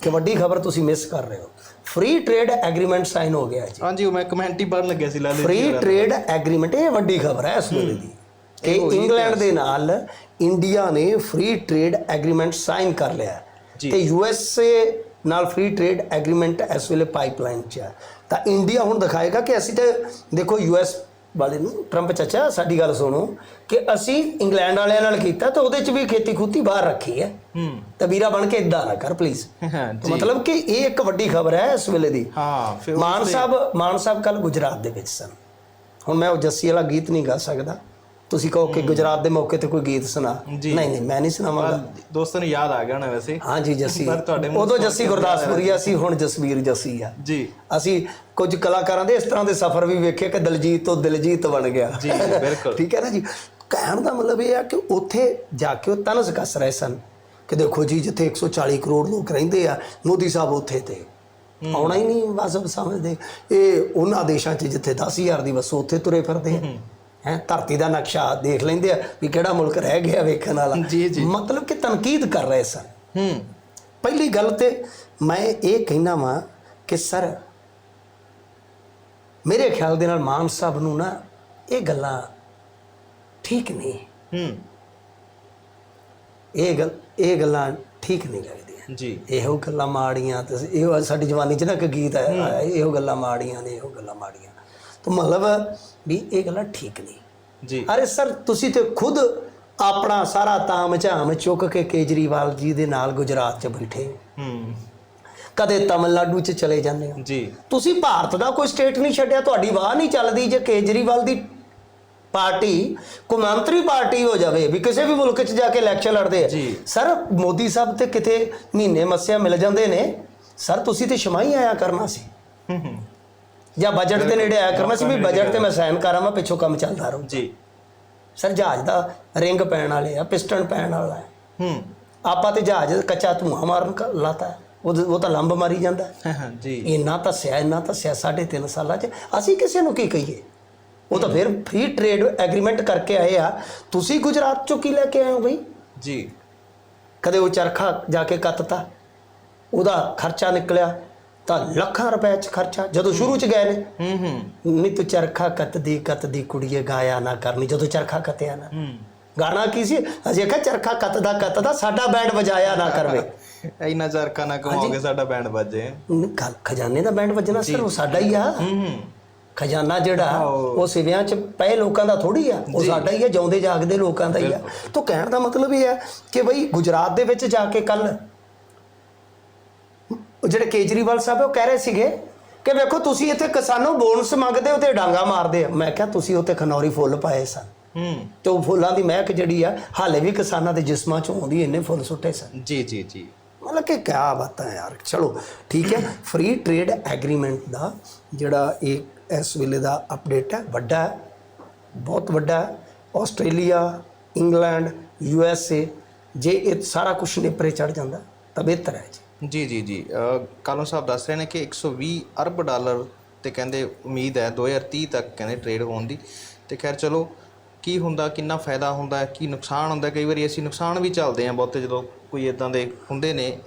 ਕਿ ਵੱਡੀ ਖਬਰ ਤੁਸੀਂ ਮਿਸ ਕਰ ਰਹੇ ਹੋ। ਫ੍ਰੀ ਟ੍ਰੇਡ ਐਗਰੀਮੈਂਟ ਸਾਈਨ ਹੋ ਗਿਆ ਜੀ। ਹਾਂਜੀ ਉਹ ਮੈਂ ਕਮੈਂਟ ਹੀ ਪੜਨ ਲੱਗਿਆ ਸੀ ਲਾਲੇ ਫ੍ਰੀ ਟ੍ਰੇਡ ਐਗਰੀਮੈਂਟ ਇਹ ਵੱਡੀ ਖਬਰ ਹੈ ਇਸ ਵੇਲੇ ਦੀ। ਕਿ ਇੰਗਲੈਂਡ ਦੇ ਨਾਲ ਇੰਡੀਆ ਨੇ ਫ੍ਰੀ ਟ੍ਰੇਡ ਐਗਰੀਮੈਂਟ ਸਾਈਨ ਕਰ ਲਿਆ। ਤੇ ਯੂ ਐਸ ਏ ਨਾਲ ਫ੍ਰੀ ਟ੍ਰੇਡ ਐਗਰੀਮੈਂਟ ਇਸ ਵੇਲੇ ਪਾਈਪਲਾਈਨ 'ਚ ਹੈ। ਤਾਂ ਇੰਡੀਆ ਹੁਣ ਦਿਖਾਏਗਾ ਕਿ ਅਸੀਂ ਤੇ ਦੇਖੋ ਯੂ ਐਸ ਵਾਲੇ ਨੂੰ ਟਰੰਪ ਚਾਚਾ ਸਾਡੀ ਗੱਲ ਸੁਣੋ ਕਿ ਅਸੀਂ ਇੰਗਲੈਂਡ ਵਾਲਿਆਂ ਨਾਲ ਕੀਤਾ ਤਾਂ ਉਹਦੇ 'ਚ ਵੀ ਖੇਤੀ ਖੂਤੀ ਬਾਹਰ ਰੱਖੀ ਹੈ। ਹੂੰ। ਤਾਂ ਵੀਰਾ ਬਣ ਕੇ ਇਦਾਂ ਨਾ ਕਰ ਪਲੀਜ਼ ਹਾਂ ਜੀ। ਮਤਲਬ ਕਿ ਇਹ ਇੱਕ ਵੱਡੀ ਖਬਰ ਹੈ ਇਸ ਵੇਲੇ ਦੀ। ਹਾਂ ਮਾਨ ਸਾਹਿਬ ਮਾਨ ਸਾਹਿਬ ਕੱਲ ਗੁਜਰਾਤ ਦੇ ਵਿੱਚ ਸਨ। ਹੁਣ ਮੈਂ ਉਹ ਜੱਸੀ ਵਾਲਾ ਗੀਤ ਨਹੀਂ ਗਾ ਸਕਦਾ। ਤੁਸੀਂ ਕਹੋ ਕਿ ਗੁਜਰਾਤ ਦੇ ਮੌਕੇ ਤੇ ਕੋਈ ਗੀਤ ਸੁਣਾ। ਨਹੀਂ ਨਹੀਂ ਮੈਂ ਨਹੀਂ ਸੁਣਾਵਾਂਗਾ। ਦੋਸਤਾਂ ਨੂੰ ਯਾਦ ਆ ਗਿਆ ਹੋਣਾ ਵੈਸੇ। ਹਾਂ ਜੀ ਜੱਸੀ। ਉਦੋਂ ਜੱਸੀ ਗੁਰਦਾਸਪੁਰੀਆ ਸੀ ਹੁਣ ਜਸਵੀਰ ਜੱਸੀ ਆ। ਜੀ। ਅਸੀਂ ਕੁਝ ਕਲਾਕਾਰਾਂ ਦੇ ਇਸ ਤਰ੍ਹਾਂ ਦੇ ਸਫ਼ਰ ਵੀ ਵੇਖੇ ਕਿ ਦਲਜੀਤ ਤੋਂ ਦਿਲਜੀਤ ਬਣ ਗਿਆ। ਜੀ ਬਿਲਕੁਲ। ਠੀਕ ਹੈ ਨਾ ਜੀ? ਕਹਿਣ ਦਾ ਮਤਲਬ ਇਹ ਆ ਕਿ ਉੱਥੇ ਜਾ ਕੇ ਉਹ ਤਨਸ ਕੱਸ ਰਹੇ ਸਨ ਕਿ ਦੇਖੋ ਜੀ ਜਿੱਥੇ 140 ਕਰੋੜ ਲੋਕ ਰਹਿੰਦੇ ਆ ਮੋਦੀ ਸਾਹਿਬ ਉੱਥੇ ਤੇ। ਆਉਣਾ ਹੀ ਨਹੀਂ ਵਾਜਬ ਸਮਝਦੇ। ਇਹ ਉਹਨਾਂ ਦੇਸ਼ਾਂ 'ਚ ਜਿੱਥੇ 10000 ਦੀ ਵਸੋਂ ਉੱਥੇ ਤੁਰੇ ਫਿਰਦੇ ਆ। ਹੈ ਧਰਤੀ ਦਾ ਨਕਸ਼ਾ ਦੇਖ ਲੈਂਦੇ ਆ ਵੀ ਕਿਹੜਾ ਮੁਲਕ ਰਹਿ ਗਿਆ ਵੇਖਣ ਵਾਲਾ। ਜੀ, ਜੀ। ਮਤਲਬ ਕਿ ਤਨਕੀਦ ਕਰ ਰਹੇ ਸਨ। ਹੂੰ। ਪਹਿਲੀ ਗੱਲ ਤੇ ਮੈਂ ਇਹ ਕਹਿਣਾ ਵਾਂ ਕਿ ਸਰ ਮੇਰੇ ਖਿਆਲ ਦੇ ਨਾਲ ਮਾਨ ਸਾਹਿਬ ਨੂੰ ਨਾ ਇਹ ਗੱਲਾਂ ਠੀਕ ਨਹੀਂ। ਹੂੰ। ਇਹ ਗੱਲ ਇਹ ਗੱਲਾਂ ਠੀਕ ਨਹੀਂ ਲੱਗਦੀਆਂ। ਜੀ। ਇਹੋ ਗੱਲਾਂ ਮਾੜੀਆਂ ਤੇ ਇਹੋ ਸਾਡੀ ਜਵਾਨੀ 'ਚ ਨਾ ਇੱਕ ਗੀਤ ਹੈ। ਇਹੋ ਗੱਲਾਂ ਮਾੜੀਆਂ ਨੇ ਇਹੋ ਗੱਲਾਂ ਮਾੜੀਆਂ। ਤਾਂ ਮਤਲਬ ਵੀ ਇਹ ਗੱਲਾਂ ਠੀਕ ਨਹੀਂ ਜੀ। ਅਰੇ ਸਰ ਤੁਸੀਂ ਤੇ ਖੁਦ ਆਪਣਾ ਸਾਰਾ ਤਾਮ ਝਾਮ ਚੁੱਕ ਕੇ ਕੇਜਰੀਵਾਲ ਜੀ ਦੇ ਨਾਲ ਗੁਜਰਾਤ 'ਚ ਬੈਠੇ। ਹੋ। ਕਦੇ ਤਮਿਲਨਾਡੂ 'ਚ ਚਲੇ ਜਾਂਦੇ ਹੋ। ਜੀ। ਤੁਸੀਂ ਭਾਰਤ ਦਾ ਕੋਈ ਸਟੇਟ ਨਹੀਂ ਛੱਡਿਆ ਤੁਹਾਡੀ ਵਾਹ ਨਹੀਂ ਚੱਲਦੀ ਜੇ ਕੇਜਰੀਵਾਲ ਦੀ ਪਾਰਟੀ ਕੌਮਾਂਤਰੀ ਪਾਰਟੀ ਹੋ ਜਾਵੇ ਵੀ ਕਿਸੇ ਵੀ ਮੁਲਕ 'ਚ ਜਾ ਕੇ ਇਲੈਕਸ਼ਨ ਲੜਦੇ ਆ। ਸਰ ਮੋਦੀ ਸਾਹਿਬ ਤੇ ਕਿਤੇ ਮਹੀਨੇ ਮੱਸਿਆ ਮਿਲ ਜਾਂਦੇ ਨੇ। ਸਰ ਤੁਸੀਂ ਤੇ ਸ਼ਮਾਈ ਆਇਆ ਕਰਨਾ ਸੀ। ਹੂੰ ਹੂੰ। ਜਾਂ ਬਜਟ ਦੇ ਨੇੜੇ ਆਇਆ ਕਰਨਾ ਸੀ ਵੀ ਬਜਟ ਤੇ ਮੈਂ ਸਾਈਨ ਕਰਾਂ ਮੈਂ ਪਿੱਛੋਂ ਕੰਮ ਚੱਲਦਾ ਰਹੂ। ਜੀ। ਸਰ ਜਹਾਜ਼ ਦਾ ਰਿੰਗ ਪੈਣ ਵਾਲੇ ਆ ਪਿਸਟਨ ਪੈਣ ਵਾਲਾ ਹੈ। ਹੂੰ। ਆਪਾਂ ਤੇ ਜਹਾਜ਼ ਕੱਚਾ ਧੂਆਂ ਮਾਰਨ ਲਾਤਾ ਹੈ। ਉਹ ਉਹ ਤਾਂ ਲੰਬ ਮਾਰੀ ਜਾਂਦਾ ਹੈ। ਹਾਂ, ਹਾਂ ਜੀ। ਇੰਨਾ ਧੱਸਿਆ ਇੰਨਾ ਧੱਸਿਆ ਸਾਢੇ ਤਿੰਨ ਸਾਲਾਂ 'ਚ। ਅਸੀਂ ਕਿਸੇ ਨੂੰ ਕੀ ਕਹੀਏ? ਉਹ ਤਾਂ ਫਿਰ ਫ੍ਰੀ ਟ੍ਰੇਡ ਐਗਰੀਮੈਂਟ ਕਰਕੇ ਆਏ ਆ। ਤੁਸੀਂ ਗੁਜਰਾਤ ਚੋਂ ਕੀ ਲੈ ਕੇ ਆਏ ਹੋ ਬਈ? ਜੀ। ਕਦੇ ਉਹ ਚਰਖਾ ਜਾ ਕੇ ਕੱਤਤਾ? ਉਹਦਾ ਖਰਚਾ ਨਿਕਲਿਆ। ਤਾਂ ਲੱਖਾਂ ਰੁਪਏ 'ਚ ਖਰਚਾ ਜਦੋਂ ਸ਼ੁਰੂ 'ਚ ਗਏ ਨੇ। ਹੂੰ ਹੂੰ। ਨੀ ਤੂੰ ਚਰਖਾ ਕੱਤਦੀ ਕੱਤਦੀ ਕੁੜੀਏ ਗਾਇਆ ਨਾ ਕਰਨੀ ਜਦੋਂ ਚਰਖਾ ਕੱਤਿਆ ਨਾ। ਹੂੰ। ਗਾਣਾ ਕੀ ਸੀ? ਅਸੀਂ ਕਿਹਾ ਚਰਖਾ ਕੱਤਦਾ ਕੱਤਦਾ ਸਾਡਾ ਬੈਂਡ ਵਜਾਇਆ ਨਾ ਕਰਵੇ। ਇੰਨਾ ਚਰਖਾ ਨਾ ਕਮਾਓਗੇ ਸਾਡਾ ਬੈਂਡ ਵੱਜੇ। ਖਜ਼ਾਨੇ ਦਾ ਬੈਂਡ ਵੱਜਣਾ ਸਰ ਉਹ ਸਾਡਾ ਹੀ ਆ। ਹੂੰ ਹੂੰ। ਖਜ਼ਾਨਾ ਜਿਹੜਾ ਉਹ ਸਿਵਿਆਂ 'ਚ ਪਏ ਲੋਕਾਂ ਦਾ ਥੋੜੀ ਆ। ਉਹ ਸਾਡਾ ਹੀ ਆ ਜਿਉਂਦੇ ਜਾਗਦੇ ਲੋਕਾਂ ਦਾ ਹੀ ਆ। ਤਾਂ ਕਹਿਣ ਦਾ ਮਤਲਬ ਇਹ ਹੈ ਕਿ ਬਈ ਗੁਜਰਾਤ ਦੇ ਵਿੱਚ ਜਾ ਕੇ ਕੱਲ ਜਿਹੜੇ ਕੇਜਰੀਵਾਲ ਸਾਹਿਬ ਉਹ ਕਹਿ ਰਹੇ ਸੀਗੇ ਕਿ ਵੇਖੋ ਤੁਸੀਂ ਇੱਥੇ ਕਿਸਾਨੋਂ ਬੋਨਸ ਮੰਗਦੇ ਹੋ ਤੇ ਡਾਂਗਾ ਮਾਰਦੇ ਆ। ਮੈਂ ਕਿਹਾ ਤੁਸੀਂ ਉੱਥੇ ਖਨੌਰੀ ਫੁੱਲ ਪਾਏ ਸਨ। ਹੂੰ। ਤੇ ਉਹ ਫੁੱਲਾਂ ਦੀ ਮਹਿਕ ਜਿਹੜੀ ਆ ਹਾਲੇ ਵੀ ਕਿਸਾਨਾਂ ਦੇ ਜਿਸਮਾਂ 'ਚ ਆਉਂਦੀ ਇੰਨੇ ਫੁੱਲ ਸੁੱਟੇ ਸਨ। ਜੀ ਜੀ ਜੀ। ਮਤਲਬ ਕਿ ਕਿਆ ਬਾਤਾਂ ਯਾਰ। ਚਲੋ ਠੀਕ ਹੈ। ਫ੍ਰੀ ਟ੍ਰੇਡ ਐਗਰੀਮੈਂਟ ਦਾ ਜਿਹੜਾ ਇਹ ਇਸ ਵੇਲੇ ਦਾ ਅਪਡੇਟ ਹੈ ਵੱਡਾ ਹੈ। ਬਹੁਤ ਵੱਡਾ ਹੈ। Australia England U S A ਜੇ ਇਹ ਸਾਰਾ ਕੁਝ ਨੇਪਰੇ ਚੜ ਜਾਂਦਾ ਤਾਂ ਬਿਹਤਰ ਹੈ ਜੀ। ਜੀ ਜੀ ਜੀ। ਅ, ਸਾਹਿਬ ਦੱਸ ਰਹੇ ਨੇ ਕਿ 120 ਅਰਬ ਡਾਲਰ ਤੇ ਕਹਿੰਦੇ ਉਮੀਦ ਹੈ 2030 ਤੱਕ ਕਹਿੰਦੇ ਟ੍ਰੇਡ ਹੋਣ ਦੀ। ਤੇ ਖੈਰ ਚਲੋ ਕੀ ਹੁੰਦਾ ਕਿੰਨਾ ਫਾਇਦਾ ਹੁੰਦਾ ਕੀ ਨੁਕਸਾਨ ਹੁੰਦਾ ਕਈ ਵਾਰੀ ਅਸੀਂ ਨੁਕਸਾਨ ਵੀ ਚੱਲਦੇ ਆ ਬਹੁਤੇ ਜਦੋਂ ਕੋਈ ਇਦਾਂ ਦੇ ਹੁੰਦੇ ਨੇ।